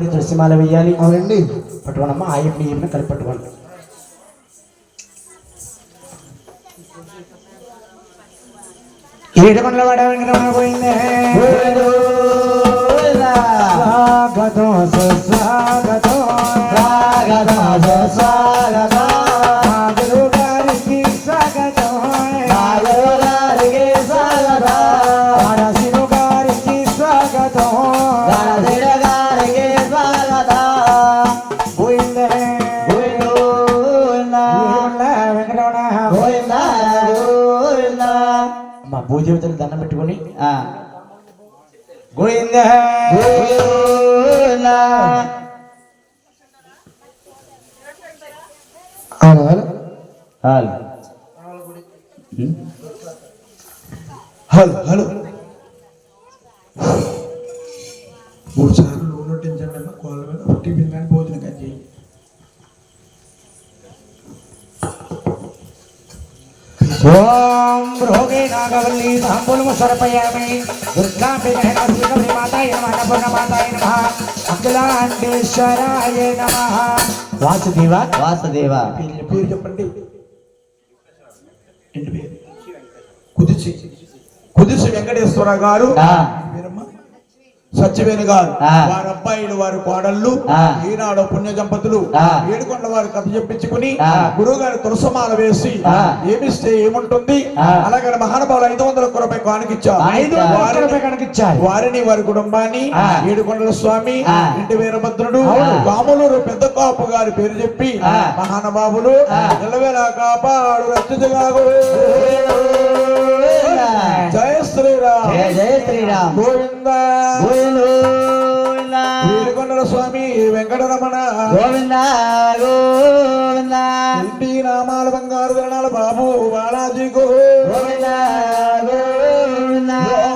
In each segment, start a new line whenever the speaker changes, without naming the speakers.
తులసిమాల వేయాలి
అవునండి
పట్టుకోనమ్మా ఆ ఎమ్మి ఎమ్మి కలిపి పట్టుకోండి ఏడు మండల వాడ వెంకటరమణ పోయిందే స్వాగతం సుస్వాగతం వెంకటరమణ అమ్మ భూదేవతలు దండం పెట్టుకొని. Govinda
hello hello. మూడు సార్లు నూనె వడ్డించండి అమ్మ కోళ్ళ మీద ఒకటి
ఓం భోగే నాగవల్లి తాంబూలము సరపయామి దుర్గా పిగహణ శ్రీగౌరి మాతాయ నమ అన్నపూర్ణ మాతాయ నమ అఖిలాండేశ్వరాయ నమ. వాసుదేవ.
వాసుదేవ.
పేరు చెప్పండి. పేరు కుదిసి కుదిసి వెంకటేశ్వర గారు? సత్యవేణి గారు. వారి అబ్బాయిలు వారి కోడళ్ళు. ఈనాడు పుణ్య దంపతులు. ఏడుకొండ వారి కథ చెప్పించుకుని. గురువు గారి తులసమాల వేసి. ఏమిస్తే ఏముంటుంది. అలాగే మహానుభావులు ఐదు వందల రూపాయలు కానుకిచ్చారు
ఐదు
వందల
వారిని- వారి కుటుంబాన్ని. ఏడుకొండల స్వామి. ఇంటి వీరభద్రుడు. రాములూరు పెద్ద కాపు గారి పేరు చెప్పి. మహానుభావులు. నిలవేలా కాపాడు రక్షితగాగు జయ శ్రీరామ్.
జయ జయ శ్రీరామ్.
గోవింద.
గోవింద.
ఏడుకొండల స్వామి వెంకటరమణ.
గోవింద గోవింద.
ఇంటి నామాల బంగారు ధరణాల బాబు బాలాజీ
గోవింద. గోవింద.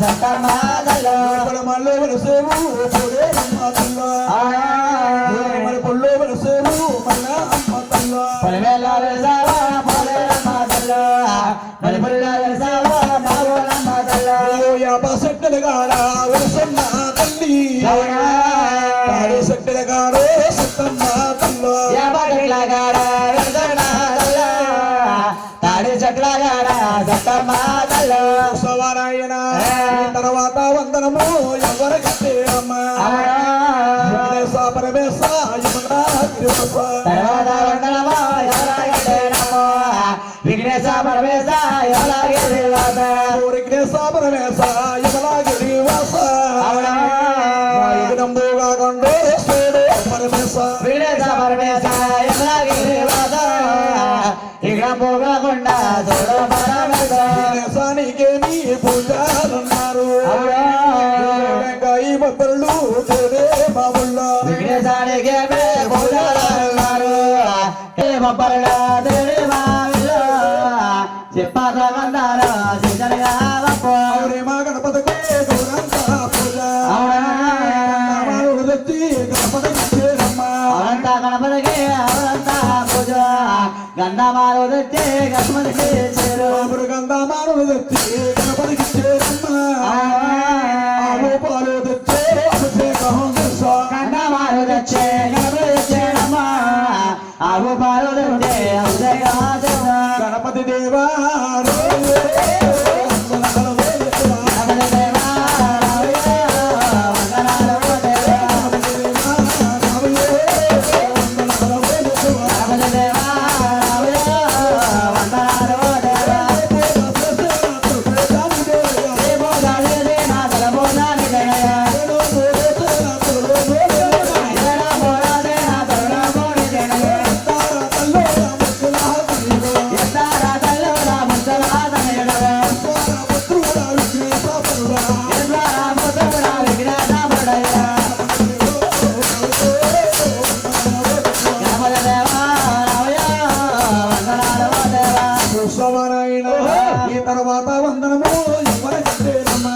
సత్తమ్మ తల్ల
తాడి
మళ్ళీ వెలసేము కాడ వెలసన్న తల్లి. కాడే సత్తమ్మ తల్ల.
యాపట్ల కాడ వెలసన్న తల్లు తాడి చెట్ల కాడ సత్తమాదలు
సవారాయణ తర్వాత వందనము ఎవరు కట్టేయమ్మ విఘ్నేశ పరమేశ.
తర్వాత వందనమో విఘ్నేశ పరమేశ ఇక పోగకుండా చూడు పరమేశ
విఘ్నేశానికేమి పూజలున్నారు వెంకాయి భద్రులు తేడే బాబుల్లో
విఘ్నేశానికి పూజలు ఏ గంధమాలు తెచ్చి గణపతికి చేరు
తెచ్చి ఈ తర్వాత వందనము ఎవరికంటేనమ్మా